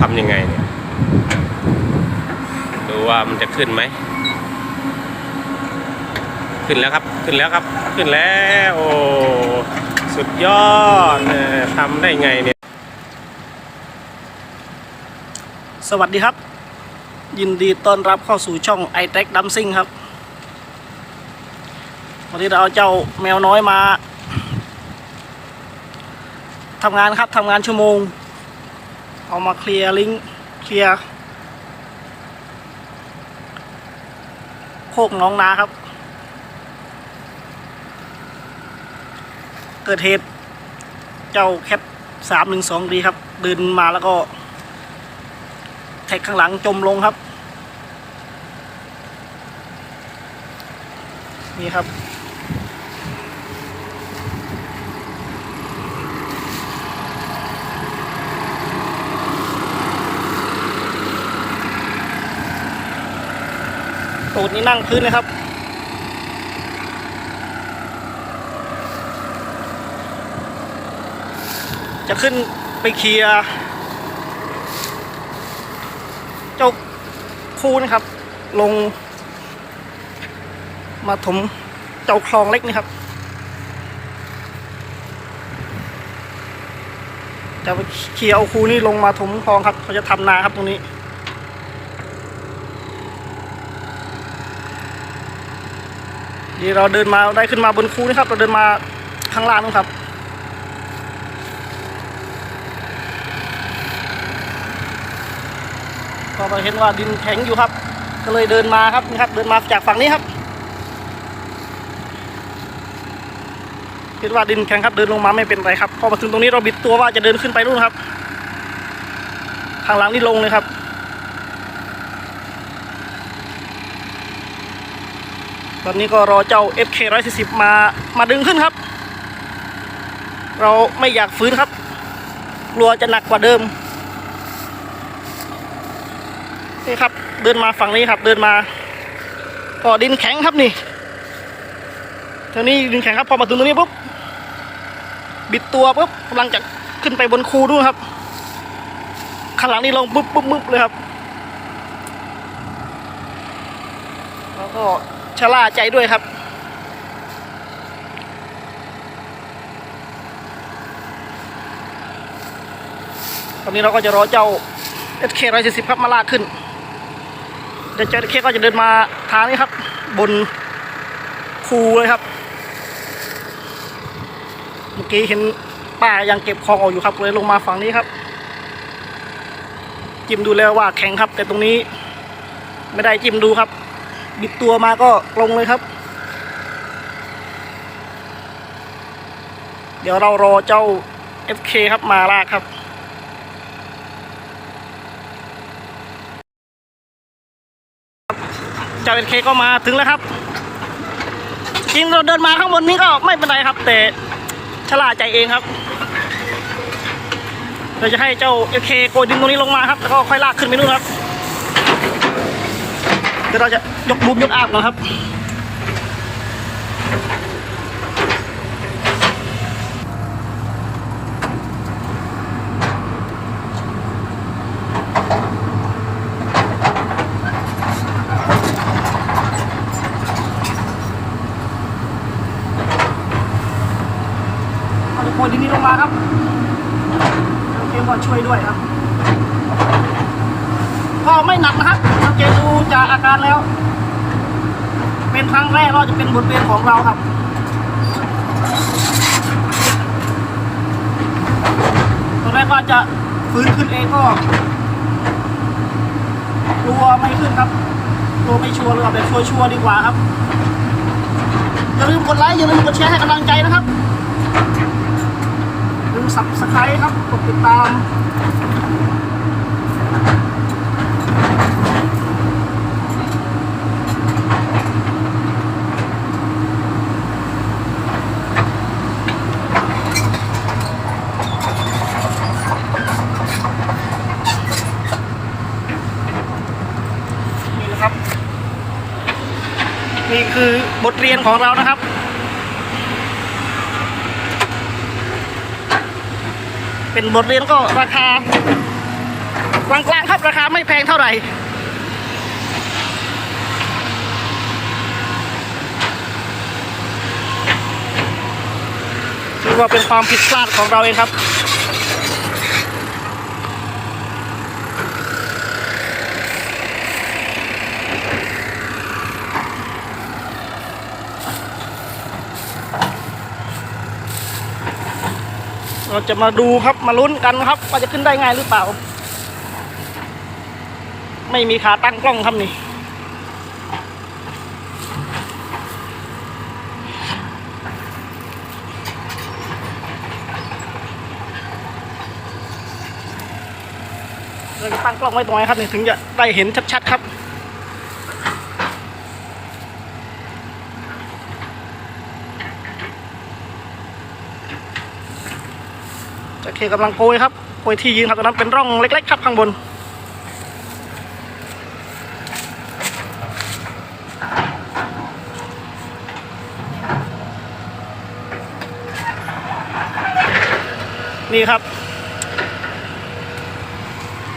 ทำยังไงเนี่ยดูว่ามันจะขึ้นไหม ขึ้นแล้วครับ ขึ้นแล้วครับ ขึ้นแล้ว โอ้ สุดยอดทำได้ไงเนี่ย สวัสดีครับ ยินดีต้อนรับเข้าสู่ช่อง i t e c h Dumping ครับ วันนี้เราเอาเจ้าแมวน้อยมาทำงานครับทำงานชั่วโมง เอามาเคลียร์ลิงก์เคลียร์โคกน้องนาครับ เกิดเหตุเจ้าแคปสามหนึ่งสองดีครับ เดินมาแล้วก็แท็กข้างหลังจมลงครับ นี่ครับ ตูดนี่นั่งพื้นเลยครับ จะขึ้นไปเคลียร์เจ้าคู่นะครับ ลง มาถมเจ้าคลองเล็กนี่ครับ จะไปเคลียร์เอาคูนี่ลงมาถมคลองครับ เขาจะทำนาครับตรงนี้ นี่เราเดินมาได้ขึ้นมาบนคูนี่ครับ เราเดินมาข้างล่างนู่นครับ ก็เราเห็นว่าดินแข็งอยู่ครับ ก็เลยเดินมาครับนี่ครับ เดินมาจากฝั่งนี้ครับคิดว่าดินแข็งครับเดินลงมาไม่เป็นไรครับพอมาถึงตรงนี้เราบิดตัวว่าจะเดินขึ้นไปนู่นครับ ข้างหลังนี่ลงเลยครับ อนนี้ก็รอเจ้า FK 140 มามาดึงขึ้นครับ เราไม่อยากฝืนครับ กลัวจะหนักกว่าเดิม นี่ครับ เดินมาฝั่งนี้ครับ เดินมาก็ดินแข็งครับนี่ทางนี้ดินแข็งครับพอมาถึงตรงนี้ปุ๊บบิดตัวปุ๊บกำลังจะขึ้นไปบนคูด้วยครับข้างหลังนี่ลงปุ๊บปุ๊บปุ๊บเลยครับ แล้วก็ ชะล่าใจด้วยครับ ตอนนี้เราก็จะรอเจ้า SK 170ครับมาลากขึ้น เดี๋ยวเจ้า SK ก็จะเดินมาทางนี้ครับ บนคูเลยครับ เมื่อกี้เห็นป้ายังเก็บของออกอยู่ครับเลยลงมาฝั่งนี้ครับ จิ้มดูแล้วว่าแข็งครับ แต่ตรงนี้ไม่ได้จิ้มดูครับ บิดตัวมาก็ลงเลยครับ เดี๋ยวเรารอเจ้า FK ครับมาลากครับเจ้าเอ็นเคก็มาถึงแล้วครับจริงเราเดินมาข้างบนนี้ก็ไม่เป็นไรครับ แต่ชล่าใจเองครับ เราจะให้เจ้าเอ็นเคโกยดินตรงนี้ลงมาครับ แล้วก็ค่อยลากขึ้นไปนู่นครับเดี๋ยวเราจะ ยกบุมยกอาบนะครับเอาทุกคนที่นี่ลงมาครับโอเคก็ช่วยด้วยครับก็ไม่หนักนะครับสังเกตดูจากอาการแล้ว เป็นครั้งแรกเราจะเป็นบทเรียนของเราครับตอนแรกว่าจะฟื้นขึ้นเองก็กลัวไม่ขึ้นครับกลัวไม่ชัวร์เลยแบบชัวร์ๆดีกว่าครับอย่าลืมกดไลค์อย่าลืมกดแชร์ให้กำลังใจนะครับลืมสับสไครครับกดติดตาม นี่แหละครับ นี่คือ บทเรียนของเรานะครับ เป็นบทเรียนก็ราคากลางๆครับราคาไม่แพงเท่าไหร่ถือว่าเป็นความผิดพลาดของเราเองครับ เราจะมาดูครับมาลุ้นกันครับว่าจะขึ้นได้ง่ายหรือเปล่า ไม่มีขาตั้งกล้องครับนี่เราจะตั้งกล้องไว้ตรงไหนครับนี่ถึงจะได้เห็นชัดๆครับ จะเคกำลังโกยครับโกยที่ยืนครับตอนนั้นเป็นร่องเล็กๆครับข้างบนนี่ครับ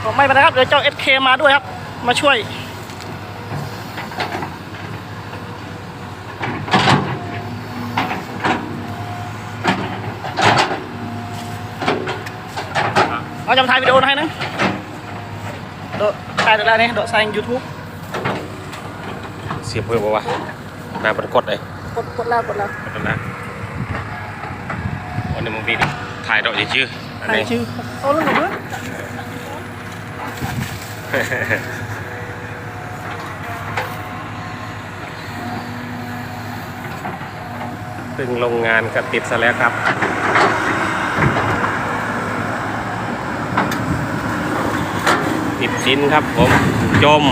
ก็ไม่เป็นไรครับเดี๋ยวเจ้า SK มาด้วยครับ มาช่วย เราจะมาถ่ายวิดีโอให้นะโดดถ่ายได้เนี่ยโดดใส่ยูทูบเสียบเพื่อบอกว่าหน้าปรากฏเลยกดกดแล้วกดแล้วกดแล้วนะวันนี้มึงดีดิถ่ายดอกยี่ชื่ออันถ่ายนี้ชื่อโอ้แล้วหนูด้วยเพิ่งลงงานก็ติดซะแล้วครับ ติดดินครับผมจม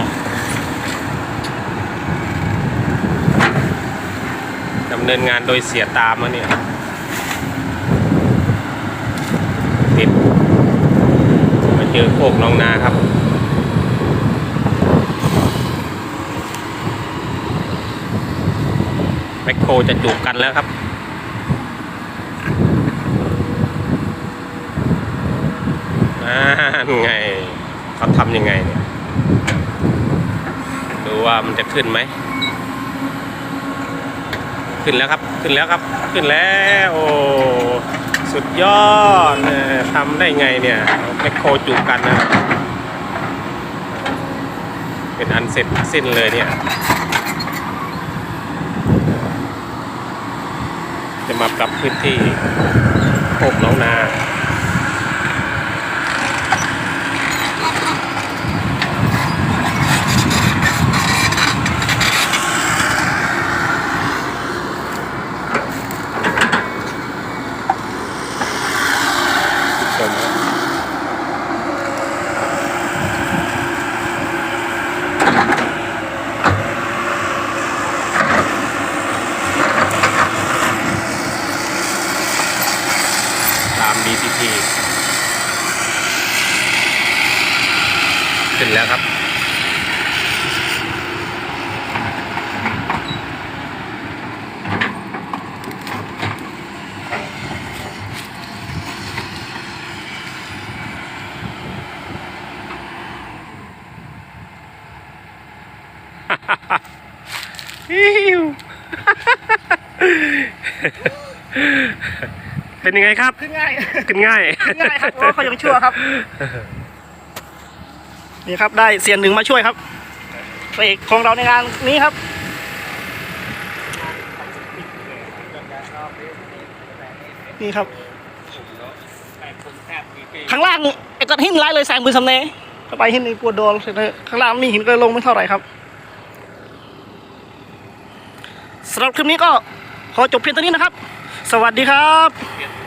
ดำเนินงานโดยเสียตามมาเนี่ยติดมาเจอโคกน้องนาครับแมคโครจะจูบกันแล้วครับอ่าไง เขาทำยังไงเนี่ยดูว่ามันจะขึ้นไหม ขึ้นแล้วครับ ขึ้นแล้วครับ ขึ้นแล้ว โอ้ สุดยอดเออทำได้ไงเนี่ยแมคโครจูกันนะ เป็นอันเสร็จสิ้นเลยเนี่ย จะมาปรับพื้นที่โคกน้องนา ชมครับตาม BTP ขึ้นแล้วครับอิ๊วเป็นยังไงครับ ขึ้นง่าย ขึ้นง่ายขึ้นง่ายครับเพราะว่าเขายังชั่วครับ นี่ครับได้เสียนหนึ่งมาช่วยครับพระเอกของเราในงานนี้ครับนี่ครับ ข้างล่างไอ้ก้อนหินไล่เลยแสงมือสำเนเข้าไปหินในปวดโดนเสร็จแล้วข้างล่างมีหินก็ลงไม่เท่าไหร่ครับสำหรับคลิปนี้ก็ขอจบเพียงเท่านี้นะครับ สวัสดีครับ